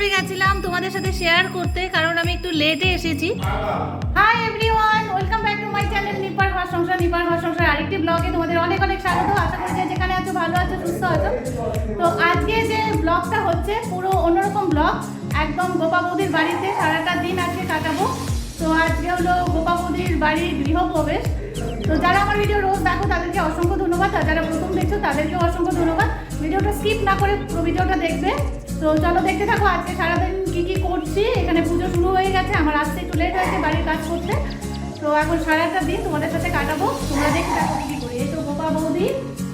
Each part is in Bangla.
করে গেছিলাম তোমাদের সাথে শেয়ার করতে, কারণ আমি একটু লেটে এসেছি। Hi everyone welcome back to my channel নিপার ঘর সংসার নিপার ঘর সংসার আরেকটি ব্লগে তোমাদের অনেক অনেক স্বাগত। আশা করি যে যেখানে আছো ভালো আছো, সুস্থ আছো। তো আজকে যে ব্লগটা হচ্ছে, পুরো অন্যরকম ব্লগ একদম গোপা বৌদির বাড়িতে সারাটা দিন আজকে কাটাবো। তো আজকে হলো গোপা বৌদির বাড়ির গৃহপ্রবেশ। তো যারা আমার ভিডিও রোজ দেখো, তাদেরকে অসংখ্য ধন্যবাদ, আর যারা প্রথম দেখছ, তাদেরকেও অসংখ্য ধন্যবাদ। ভিডিওটা স্কিপ না করে পুরো ভিডিওটা দেখবে। তো চলো দেখতে থাকো আজকে সারাদিন কী কী করছি। এখানে পুজো শুরু হয়ে গেছে আমার আসতে একটু লেট হয়েছে বাড়ির কাজ করতে। তো এখন সারাটা দিন তোমাদের সাথে কাটাবো। তোমরা দেখতে থাকো কি করি। এই তো গোপা বৌদি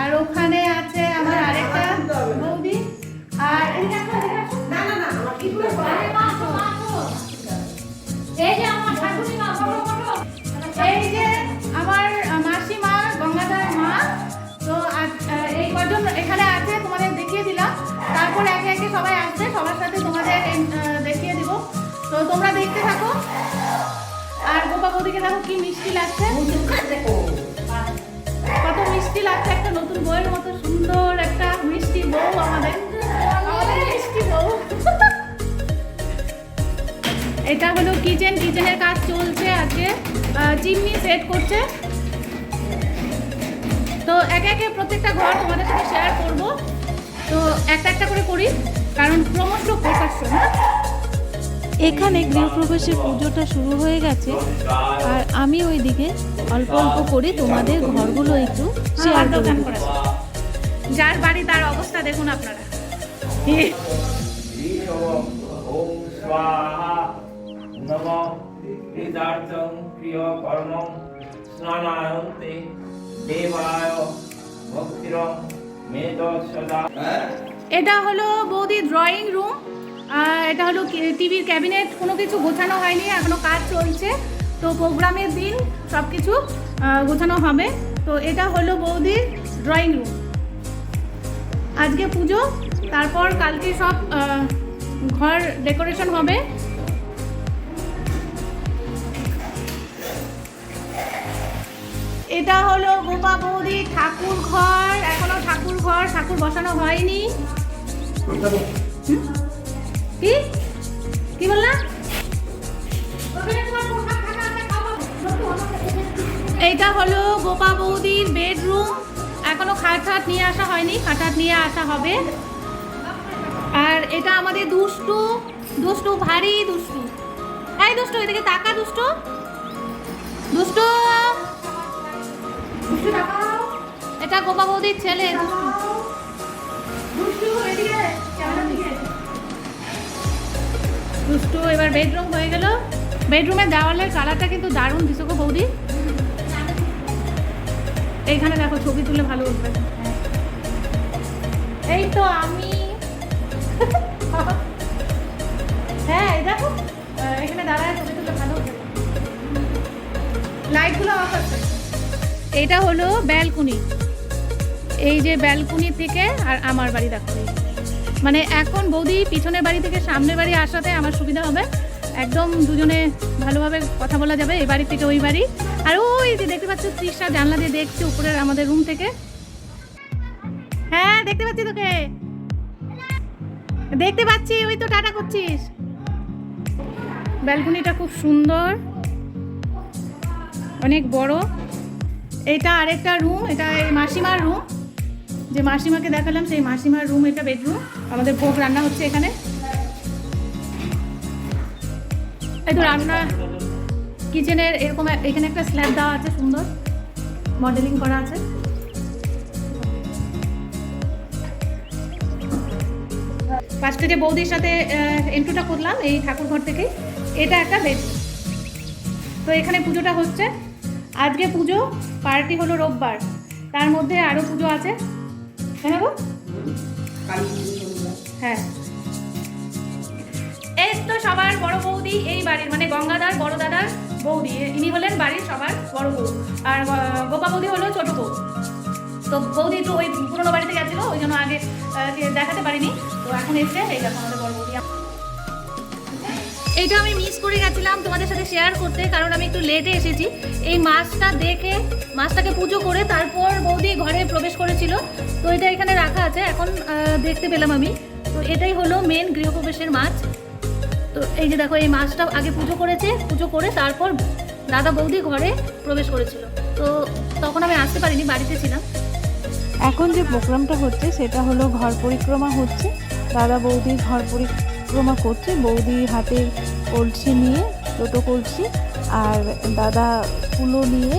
আর ওখানে আছে আমার আরেকটা বৌদি। আর এই যে আমার দেখিয়ে দিব। তো তোমরা দেখতে থাকো। আর গোপা বৌদিকে দেখো কি মিষ্টি লাগছে। কত মিষ্টি লাগছে একটা নতুন বউয়ের মতো সুন্দর একটা মিষ্টি বউ আমাদের। আমাদের মিষ্টি বউ। এটা হলো কিচেন। কিচেনের কাজ চলছে আজকে। চিমনি সেট করছে। তো একে একে প্রত্যেকটা ঘর তোমাদের সাথে শেয়ার করব। তো একটা একটা করে করি। কারণ ক্রমশ প্রকাশ এখানে গৃহপ্রবেশের পুজোটা শুরু হয়ে গেছে। আর আমি ওইদিকে অল্প অল্প করে তোমাদের ঘরগুলো একটু হ্যাঁ, শেয়ার করে যার বাড়ি তার অবস্থা দেখুন আপনারা। হ্যাঁ? এটা হলো বৌদি ড্রয়িং রুম এটা হলো টিভির ক্যাবিনেট কোনো কিছু গোছানো হয়নি এখনও কাজ চলছে। তো প্রোগ্রামের দিন সব কিছু গোছানো হবে। তো এটা হলো বৌদির ড্রয়িং রুম আজকে পুজো, তারপর কালকে সব ঘর ডেকোরেশন হবে। এটা হলো গোপা বৌদি ঠাকুর ঘর, এখনও ঠাকুর ঘর, ঠাকুর বসানো হয়নি। কি? কি বললা? এইটা হলো গোপা বৌদির বেডরুম। এখনও খাট খাট নিয়ে আসা হয়নি খাটাট নিয়ে আসা হবে। আর এটা আমাদের দুষ্টু দুষ্টু ভারী দুষ্টু। এই দুষ্টু এদিকে তাকা দুষ্টু। দুষ্টু। এটা গোপা বৌদির ছেলে। দুষ্টু দুষ্টু, এবার বেডরুম হয়ে গেল। বেডরুমের দেওয়ালের কালারটা কিন্তু দারুণ দিছো গো বৌদি। এইখানে দেখো, ছবি তুলে ভালো উঠবে। এই তো আমি। হ্যাঁ এই দেখো। এখানে দাঁড়ায় ছবি তুলে ভালো উঠবে। লাইটগুলো অফ আছে। এটা হলো ব্যালকনি এই যে ব্যালকনি থেকে আর আমার বাড়ি দেখো। মানে এখন বৌদি পিছনের বাড়ি থেকে সামনের বাড়ি আসাতে আমার সুবিধা হবে। একদম দুজনে ভালোভাবে কথা বলা যাবে এই বাড়ি থেকে ওই বাড়ি। আর ওই যে দেখতে পাচ্ছ তৃষা জানলা দিয়ে দেখছে উপরের আমাদের রুম থেকে। হ্যাঁ দেখতে পাচ্ছি তোকে। দেখতে পাচ্ছি, ওই তো টাটা করছিস। ব্যালকনিটা খুব সুন্দর। অনেক বড়। এটা আরেকটা রুম এটা এই মাসিমার রুম যে মাসিমাকে দেখালাম, সেই মাসিমার রুম এটা বেডরুম আমাদের ভোগ রান্না হচ্ছে এখানে। এই তো রান্না কিচেনের এরকম এখানে একটা স্ল্যাব দেওয়া আছে, সুন্দর। মডেলিং করা আছে। ফার্স্টে যে বৌদির সাথে এন্ট্রুটা করলাম এই ঠাকুরঘর থেকে। এটা একটা বেড তো এখানে পুজোটা হচ্ছে। আজকে পুজো পার্টি হলো রোববার। তার মধ্যে আরও পুজো আছে। হ্যাঁ গো হ্যাঁ। এই তো সবার বড় বৌদি এই বাড়ির মানে গঙ্গাদার বড় দাদার বৌদি। ইনি হলেন বাড়ির সবার বড় বউ। আর গোপা বৌদি হলো ছোট বউ। তো বৌদি একটু ওই পুরোনো বাড়িতে গেছিল, ওই জন্য আগে দেখাতে পারিনি। তো এখন এসে এই দেখো আমাদের বড় বৌদি। এইটা আমি মিস করে গেছিলাম তোমাদের সাথে শেয়ার করতে, কারণ আমি একটু লেটে এসেছি। এই মাছটা দেখে, মাছটাকে পুজো করে তারপর বৌদি ঘরে প্রবেশ করেছিল। তো এটা এখানে রাখা আছে, এখন দেখতে পেলাম আমি। তো এটাই হলো মেন গৃহপ্রবেশের মাছ। তো এই যে দেখো, এই মাছটা আগে পুজো করেছে, পুজো করে তারপর দাদা বৌদি ঘরে প্রবেশ করেছিল। তো তখন আমি আসতে পারিনি, বাড়িতে ছিলাম। এখন যে প্রোগ্রামটা হচ্ছে, সেটা হলো ঘর পরিক্রমা হচ্ছে। দাদা বৌদি ঘর পরিক্রমা করছে, বৌদি হাতে কলসি নিয়ে ছোটো কলসি, আর দাদা কুলো নিয়ে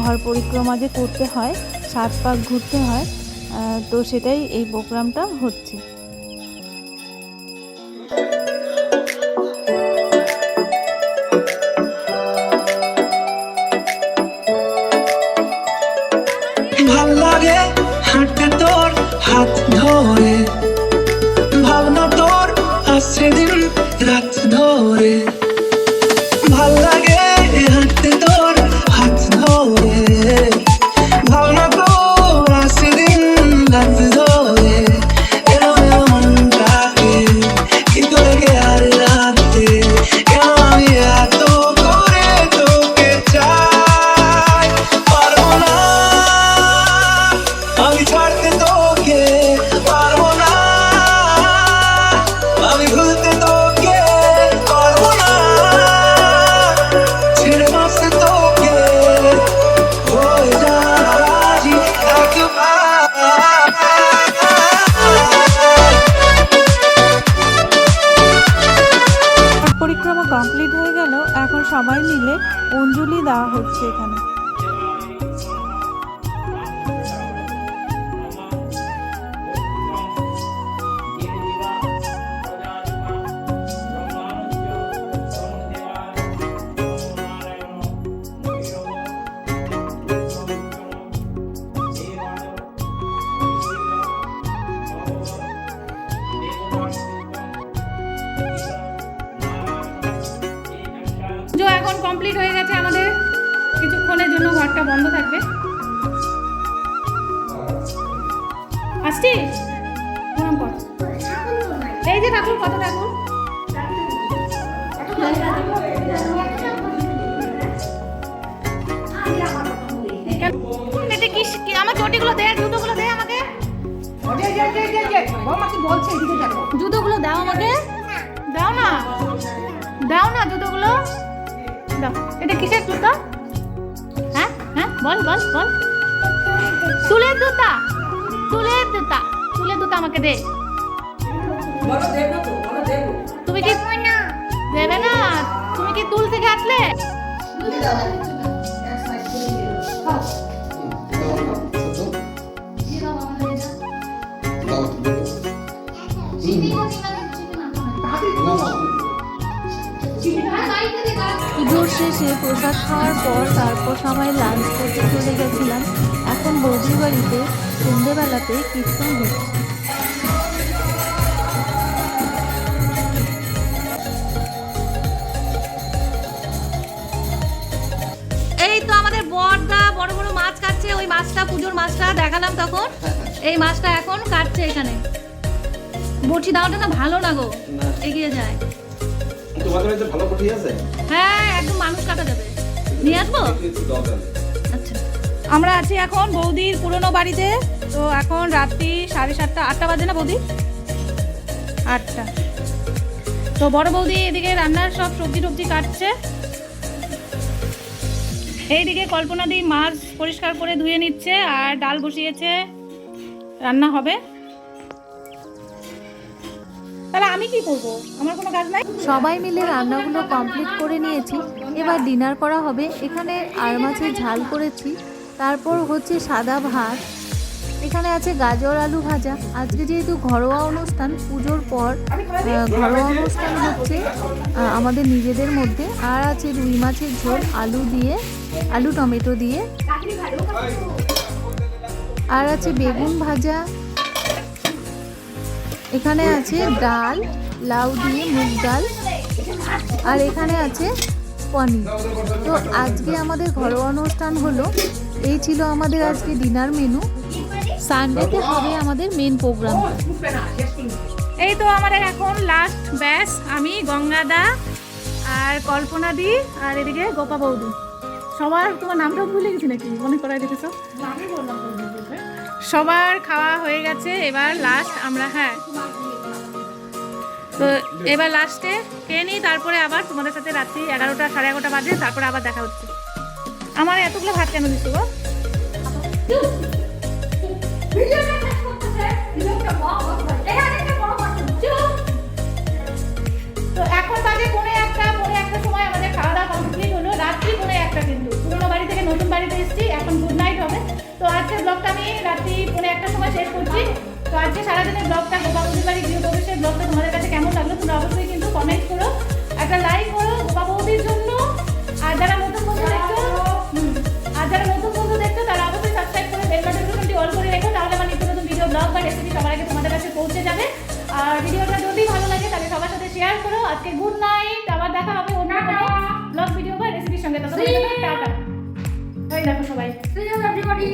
ঘর পরিক্রমা যে করতে হয়, সাত পাক ঘুরতে হয় তো সেটাই এই প্রোগ্রামটা হচ্ছে। আসছে দিন রাত ধরে সবাই মিলে অঞ্জলি দেওয়া হচ্ছে এখানে। থাকবে। আসছিস প্রণাম কর এই যে ঠাকুর কত ঠাকুর আমার চটিগুলো দে জুতোগুলো দে আমাকে। জুতোগুলো দাও আমাকে। দাও না। দাও না জুতোগুলো। দাও। এটা কিসের জুতো? বল বল বল। তুলে জুতা তুলে জুতা তুলে জুতা আমাকে দে। তুমি কি দেবে না? তুমি কি তুল থেকে আসলে? শেষে প্রসাদ খাওয়ার পর তারপর সবাই লাঞ্চ করতে চলে গেছিলাম। এখন বৌদির বাড়িতে সন্ধেবেলাতে কীর্তন হচ্ছে। এই তো আমাদের বড়দা বড় বড় মাছ কাটছে ওই মাছটা পুজোর মাছটা দেখালাম তখন। এই মাছটা এখন কাটছে এখানে। বড়শি দাওয়াটা না ভালো না গো? এগিয়ে যায়। তোমাদের বাড়িতে ভালো আছে? হ্যাঁ একদম মানুষ কাটা যাবে। নিয়ে আসব? আচ্ছা। আমরা আছি এখন বৌদির পুরনো বাড়িতে। তো এখন রাত্রি সাড়ে সাতটা আটটা বাজে না বৌদি? আটটা। তো বড় বৌদি এদিকে রান্নার সব সবজি টবজি কাটছে। এইদিকে কল্পনা দি মাছ পরিষ্কার করে ধুয়ে নিচ্ছে আর ডাল বসিয়েছে। রান্না হবে। তাহলে আমি কি করব? আমার কোনো কাজ নাই? সবাই মিলে রান্নাগুলো কমপ্লিট করে নিয়েছি। এবার ডিনার করা হবে। এখানে আর মাছের ঝাল করেছি। তারপর হচ্ছে সাদা ভাত। এখানে আছে গাজর আলু ভাজা। আজকে যেহেতু ঘরোয়া অনুষ্ঠান, পুজোর পর ঘরোয়া অনুষ্ঠান হচ্ছে আমাদের নিজেদের মধ্যে। আর আছে রুই মাছের ঝোল, আলু দিয়ে, আলু টমেটো দিয়ে। আর আছে বেগুন ভাজা। এখানে আছে ডাল। লাউ দিয়ে মুগ ডাল। আর এখানে আছে পনির। তো আজকে আমাদের ঘরোয়া অনুষ্ঠান হলো। এই ছিল আমাদের আজকে ডিনার মেনু। সানডেতে হবে আমাদের মেন প্রোগ্রাম এই তো আমাদের এখন লাস্ট ব্যাস আমি গঙ্গাদা আর কল্পনা দি আর এদিকে গোপা বৌদি। সবার, তোমার নামটা ভুলে গেছি নাকি? মনে করাই দেখেছ সবার খাওয়া হয়ে গেছে। এবার লাস্ট আমরা হ্যাঁ। তো এবার লাস্টে খেয়ে নিই, তারপরে আবার তোমাদের সাথে রাত্রি এগারোটা, সাড়ে এগারোটা বাজে, তারপরে আবার দেখা হচ্ছে। আমার এতগুলো ভাত কেন দিচ্ছ গো? তো এখন একটা একটা সময় হলো। রাত্রি একটা কিন্তু। বাড়ি থেকে নতুন বাড়িতে এসেছি, এখন গুড নাইট হবে। তো আজকের ব্লগটা আমি রাত্রি পৌনে একটা সময় শেষ করছি। তো আজকে সারাদিনের ব্লগটা গোপাবৌদির বাড়ি গৃহ প্রবেশের ব্লগটা তোমাদের কাছে কেমন লাগল তোমরা অবশ্যই কিন্তু কমেন্ট করো। একটা লাইক করো গোপাবৌদির জন্য। আর যারা নতুন বন্ধু দেখছ আর যারা নতুন বন্ধু দেখছ তারা অবশ্যই সাবস্ক্রাইব করে বেল বাটনটি অল করে রেখো তাহলে আমার নিত্য নতুন ভিডিও ব্লগ বা রেসিপি সবার আগে তোমাদের কাছে পৌঁছে যাবে। আর ভিডিওটা যদি ভালো লাগে তাহলে সবার সাথে শেয়ার করো। আজকে গুড নাইট আবার দেখা হবে অন্য কোনো ব্লগ ভিডিও বা রেসিপির সঙ্গে। ততক্ষণ টাটা। হয়ে দেখো সবাই। Everybody.